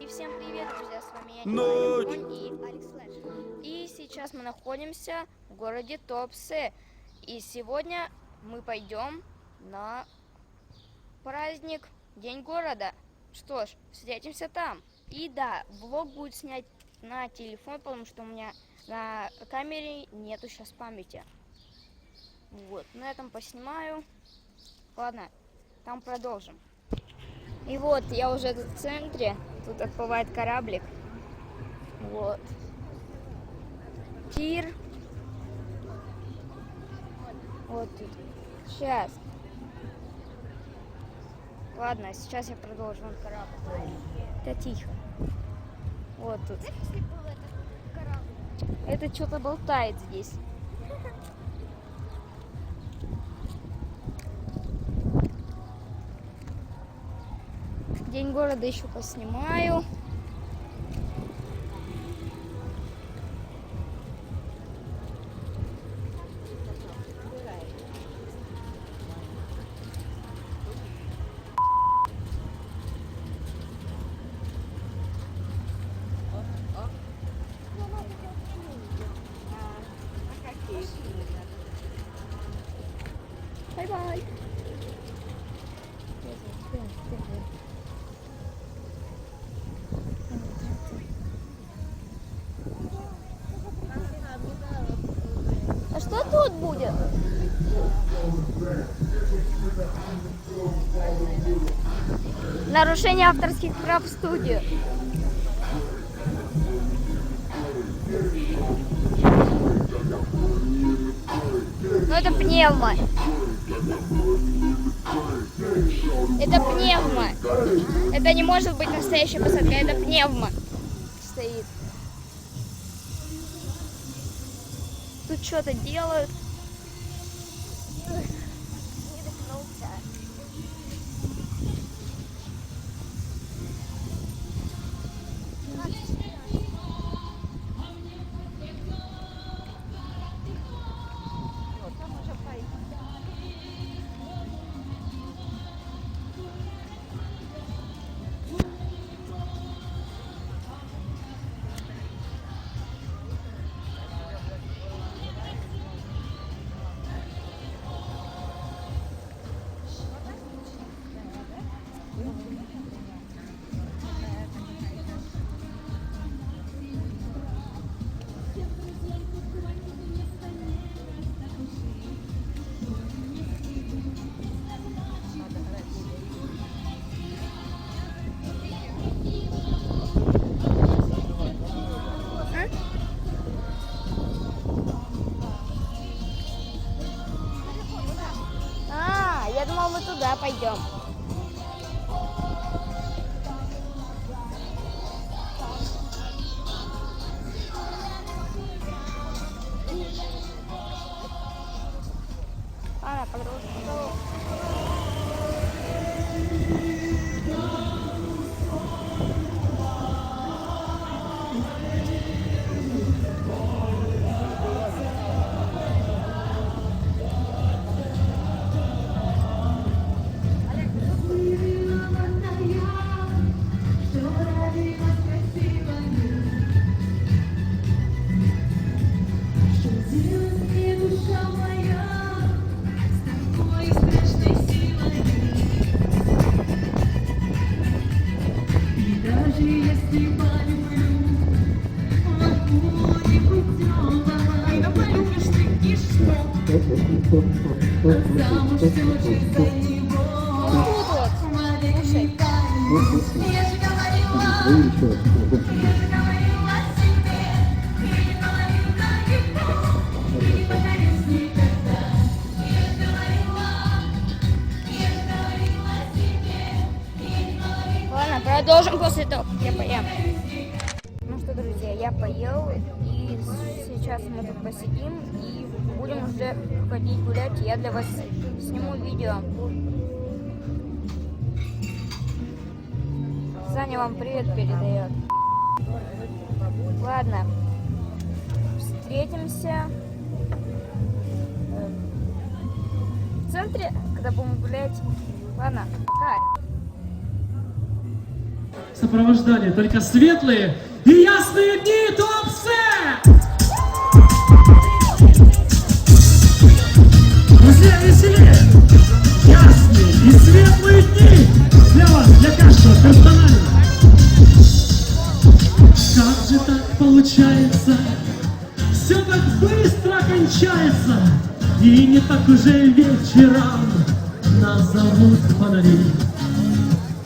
И всем привет, друзья, с вами я, Ночь. Николай и Алекс Флэш. И сейчас мы находимся в городе Топсе. И сегодня мы пойдем на праздник День города. Что ж, встретимся там. И да, влог будет снять на телефон, потому что у меня на камере нету сейчас памяти. Вот, на этом поснимаю. Ладно, там продолжим. И вот, я уже в центре. Тут отплывает кораблик. Вот. Пир. Вот тут. Сейчас. Ладно, сейчас я продолжу. Вон корабль. Да тихо. Вот тут. Это что-то болтает здесь. День города еще поснимаю. Тут будет? Нарушение авторских прав в студии. Ну это пневма. Это пневма. Это не может быть настоящая посадка, это пневма. Стоит. Тут что-то делают. Мы продолжим после того, как я поем. Ну что, друзья, я поел, и сейчас мы тут посидим, и будем уже ходить гулять, я для вас сниму видео. Саня вам привет передает. Ладно, встретимся э, в центре, когда будем гулять. Ладно, пока сопровождали только светлые и ясные дни, топсы! Друзья, веселее! Ясные и светлые дни для вас, для каждого персонально! Как же так получается? Все так быстро кончается, и не так уже вечером нас зовут фонари.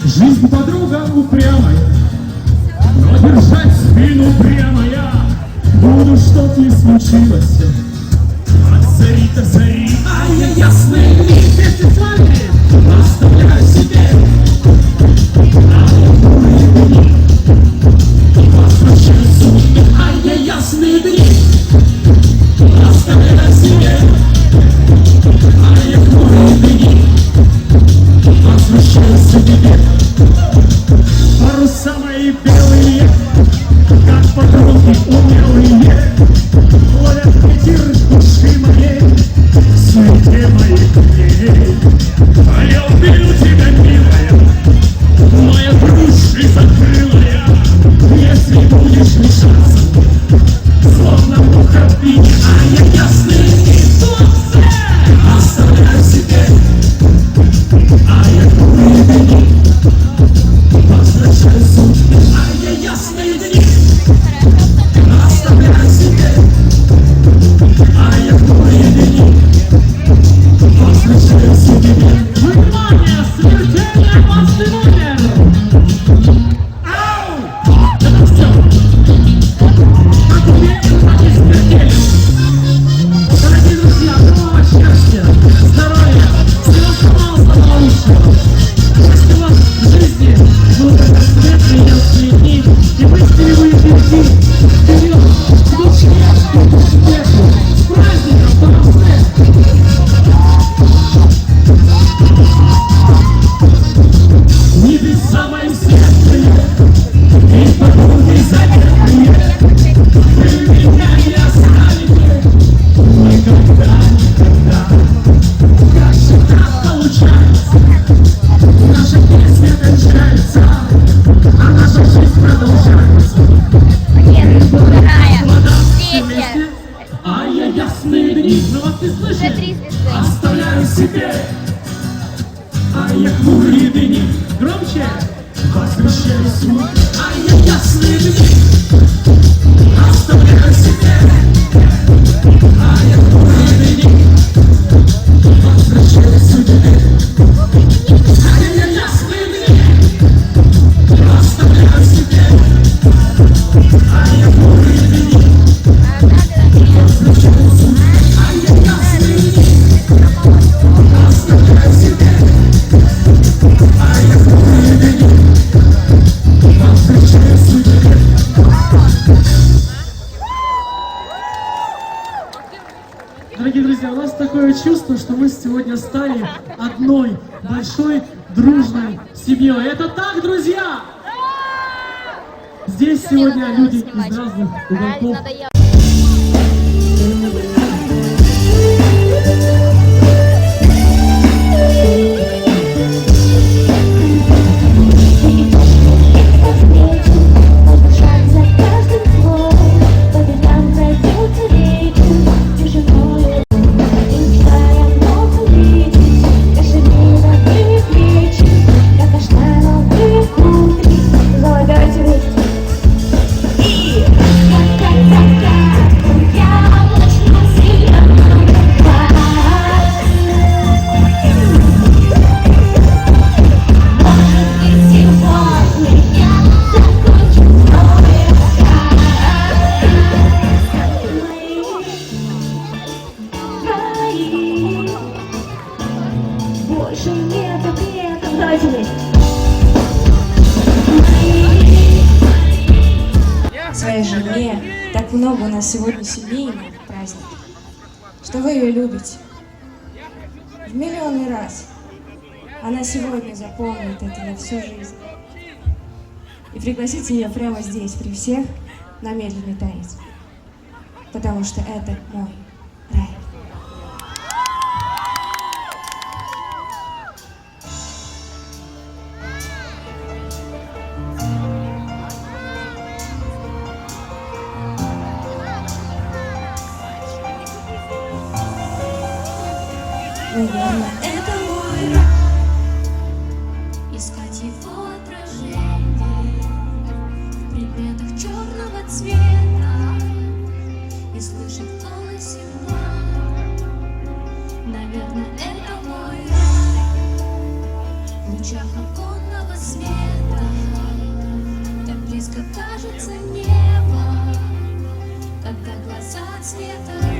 Жизнь подруга упрямая, но держать спину прямая Буду, чтоб не случилось. От зари-то зари, а я ясный вместе с вами оставляю себе. А я ясные дни оставляю себе. А я хмурые дни возвращаюсь к тебе. Para sa may Дорогие друзья, у нас такое чувство, что мы сегодня стали одной большой дружной семьей. Это так, друзья? Здесь сегодня люди из разных уголков. всю жизнь. И пригласите ее прямо здесь, при всех, на медленный танец. Потому что это мой Когда глаза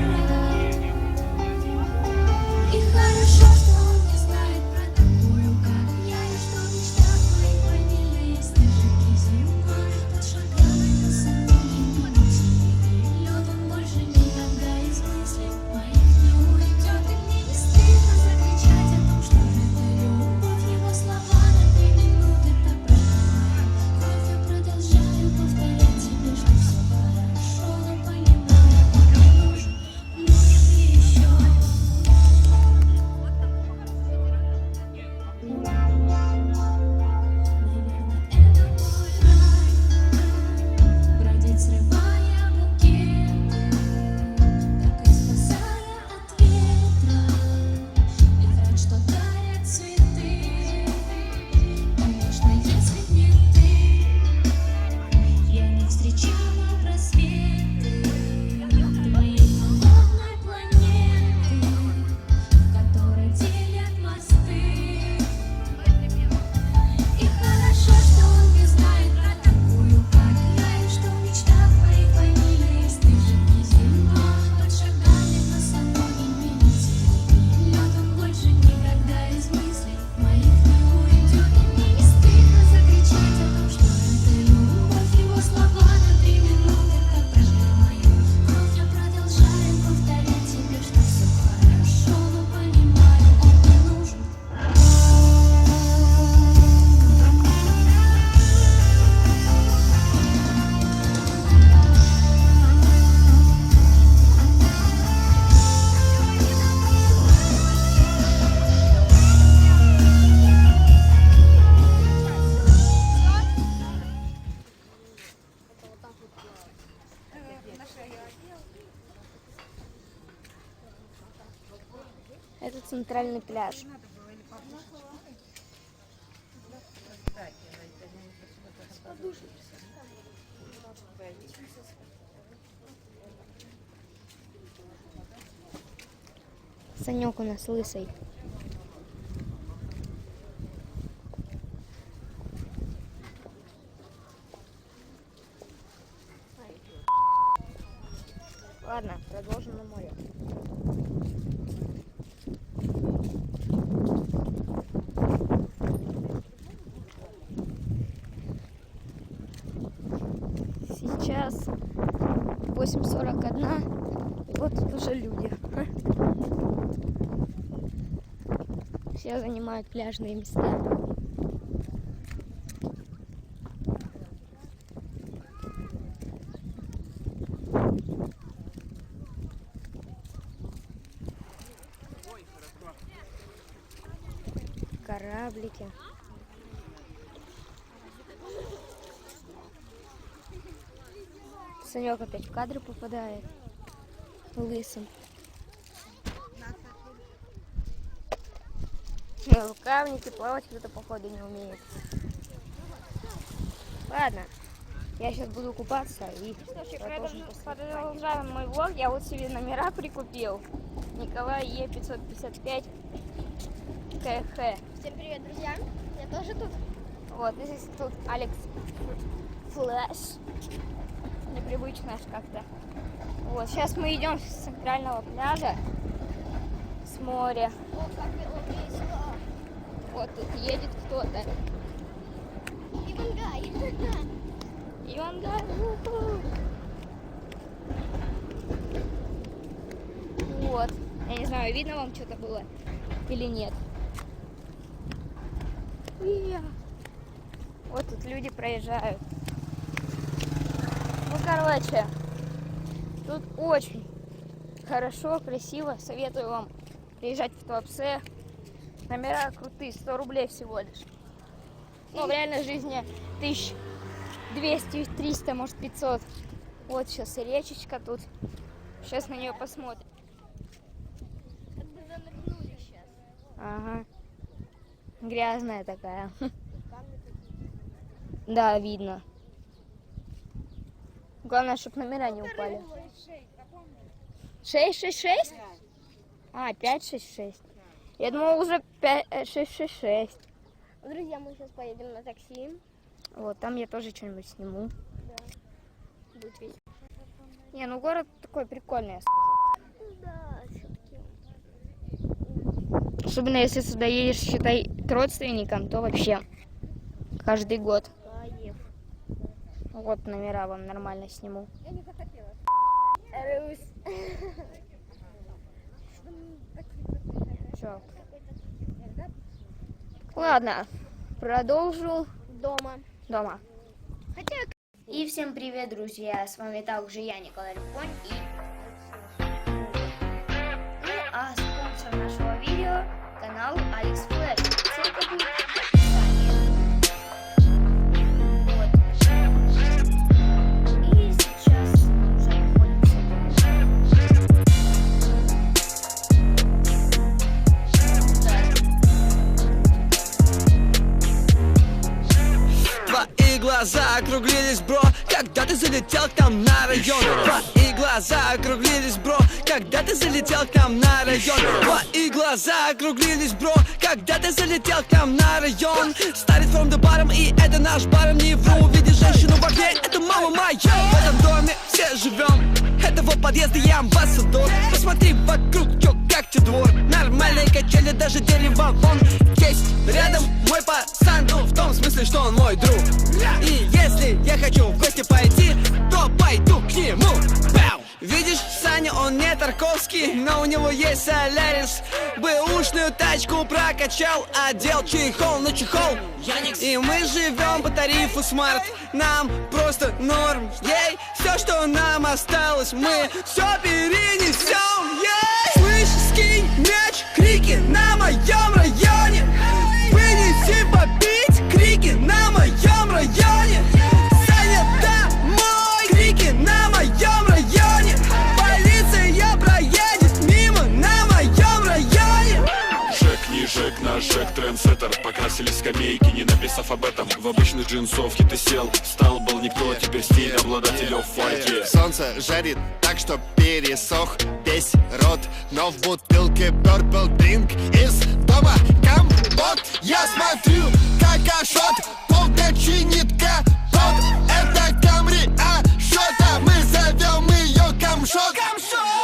центральный пляж. Санек у нас лысый. Ладно, продолжим на море. Сейчас 8.41, и вот тут уже люди. Все занимают пляжные места. Кораблики. Санек опять в кадры попадает. Лысым. рукавники плавать кто-то походу не умеет. Ладно, я сейчас буду купаться и после. Продолжаем мой влог. Я вот себе номера прикупил. Николай Е555 КХ. Всем привет, друзья! Я тоже тут. Вот, здесь тут Алекс Флэш. Непривычно аж как-то. Вот, сейчас мы идем с центрального пляжа, с моря. Вот тут едет кто-то. Ивангай. Ивангай. уху. Вот. Я не знаю, видно вам что-то было или нет. Вот тут люди проезжают. Ну, короче, тут очень хорошо, красиво. Советую вам приезжать в Туапсе. Номера крутые, 100 рублей всего лишь. Ну, в реальной жизни тысяч 200, 300, может 500. Вот сейчас речечка тут. Сейчас на нее посмотрим. Ага. Грязная такая. Да, видно. Главное, чтобы номера не упали. Шесть, шесть, шесть? А, пять, шесть, шесть. Я думала уже пять, э, шесть, шесть, шесть. Друзья, мы сейчас поедем на такси. Вот, там я тоже что-нибудь сниму. Будет весело. Не, ну город такой прикольный. я Да, все-таки. скажу. Особенно если сюда едешь, считай, к родственникам, то вообще каждый год. Кайф. Вот номера вам нормально сниму. Я не захотела. Рус. Все. Ладно, продолжу Дома. дома. Хотя... И всем привет, друзья! С вами также я, Николай Липонь и... Ну, а спонсор нашего видео – канал Алекс округлились, бро. Когда ты залетел к нам на район? Твои глаза округлились, бро. Когда ты залетел к нам на район? Твои глаза округлились, бро. Когда ты залетел к нам на район? Старит from the bottom И это наш баром Не вру, видишь женщину в окне? Это мама моя. В этом доме все живем. Этого подъезда я амбассадор. Посмотри вокруг, чё, как тебе двор Нормальные качели, даже дерево вон Есть. Рядом мой пацан Ну, в том смысле, что он мой друг. И если я хочу в гости пойти То пойду к нему. Бау! Видишь, Саня, он не Тарковский Но у него есть Солярис. Бэушную тачку прокачал Одел чехол на чехол. И мы живем по тарифу смарт. Нам просто норм. Ей, все, что нам осталось Мы все перенесем Ей! Скинь мяч. Крики на моем Покрасили скамейки, не написав об этом. В обычной джинсовке ты сел, встал, был никто Теперь стиль обладатель оф Солнце жарит так, что пересох весь рот Но в бутылке Purple Drink из дома компот. Я смотрю, как Ашот полдня чинит капот. Это Камри Ашота, мы зовем ее Камшот. Слышь,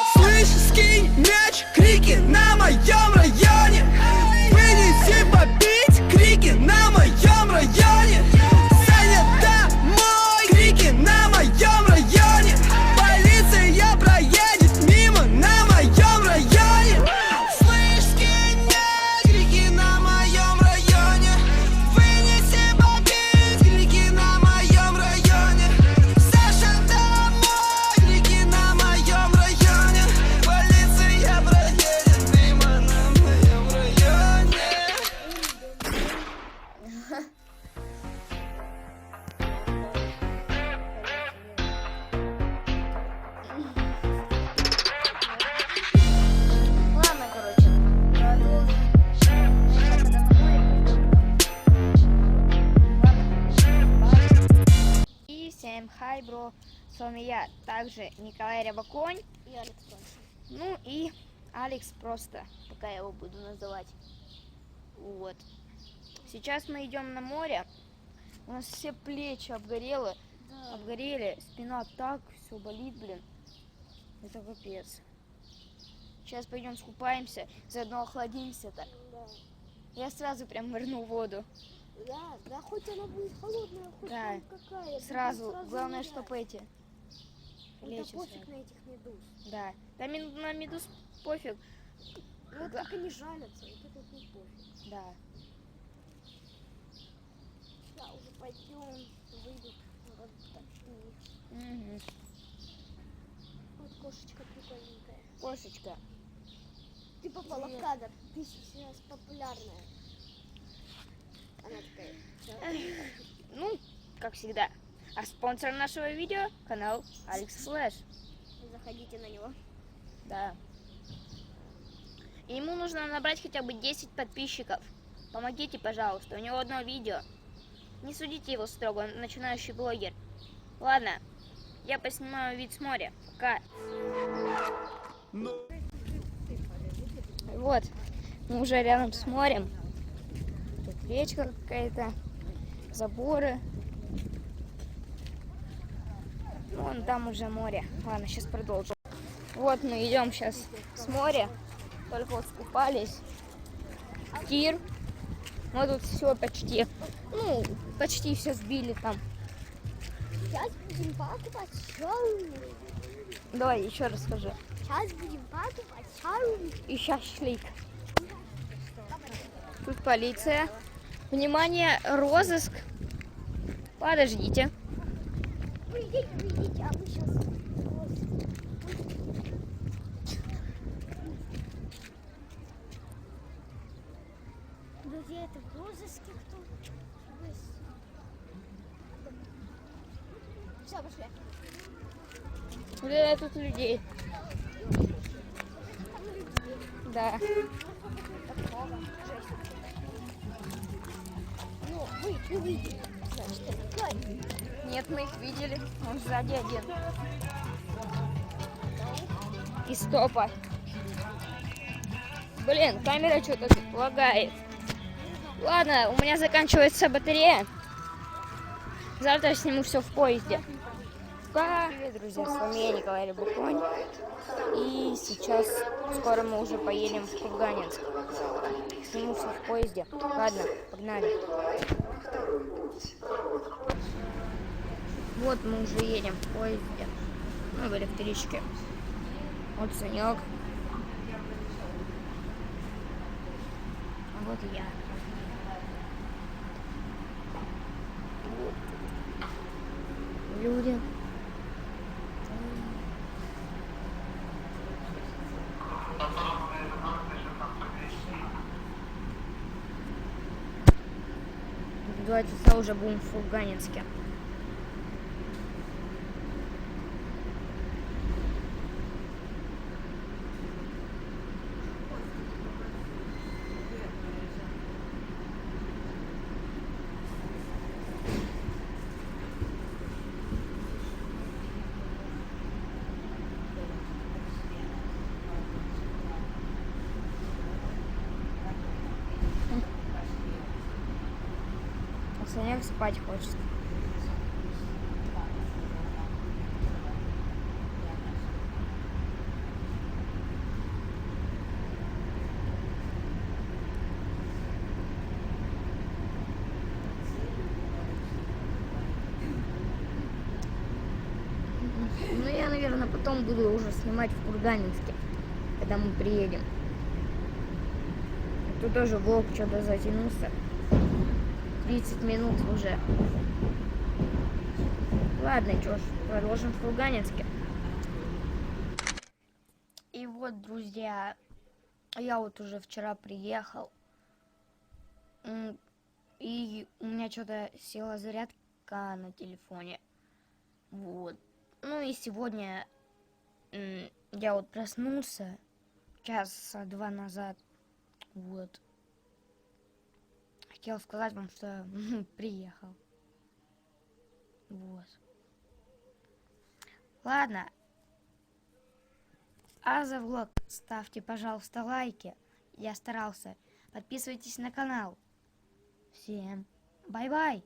всем хай, бро. С вами я, также Николай Рябаконь. И Алекс тоже. Ну и Алекс просто, пока я его буду называть. Вот. Сейчас мы идем на море. У нас все плечи обгорело, обгорели, спина так, все болит, блин. Это капец. Сейчас пойдем скупаемся, заодно охладимся так. Да. Я сразу прям нырну в воду. Да, да, хоть она будет холодная, хоть Да. какая. Сразу. будем Главное, нырять. чтобы эти. Да пофиг сразу. на этих медуз. Да. Да на медуз пофиг. Ну, вот как они жалятся, вот это вот не пофиг. Да. Да, уже пойдем, выйдут вот такие. Мгм. Вот кошечка прикольненькая. Кошечка. Ты попала в кадр, ты сейчас популярная. Она такая. Ну, как всегда. А спонсор нашего видео канал Алекс Флэш. Заходите на него. Да. И ему нужно набрать хотя бы 10 подписчиков. Помогите, пожалуйста, у него одно видео. Не судите его строго, он начинающий блогер. Ладно, я поснимаю вид с моря. Пока. Вот, мы уже рядом с морем. Речка какая-то, заборы. Вон там уже море. Ладно, сейчас продолжу. Вот мы идем сейчас с моря. Только вот скупались. Тир. Мы тут все почти, ну, почти все сбили там. Сейчас будем покупать шаурму. Давай еще расскажи. Сейчас будем покупать шаурму. И шашлык. Тут полиция. Внимание, розыск. Подождите. Вы идите, а мы сейчас... Друзья, это в розыске кто? Все, пошли. Глядь, тут людей. Да. Вы, вы видите. Значит, это Гарри. Нет, мы их видели. Он сзади один. И стопа. Блин, камера что-то лагает. Ладно, у меня заканчивается батарея. Завтра сниму все в поезде. Пока. Привет, друзья, с вами я, Николай Рябухонь. И сейчас скоро мы уже поедем в Курганинск. Сниму все в поезде. Ладно, погнали. Вот мы уже едем в поезде. Ну, в электричке. Вот Санек. Вот я. Люди. Два часа уже будем в Фурганинске. Санек спать хочет. Ну, я, наверное, потом буду уже снимать в Курганинске, когда мы приедем. А Тут тоже влог что-то затянулся. 30 минут уже. Ладно, что ж, продолжим в Курганинске. И вот, друзья, я вот уже вчера приехал. И у меня что-то села зарядка на телефоне. Вот. Ну и сегодня я вот проснулся часа два назад. Вот. Хотел сказать вам, что приехал. Вот. Ладно. А за влог ставьте, пожалуйста, лайки. Я старался. Подписывайтесь на канал. Всем бай-бай.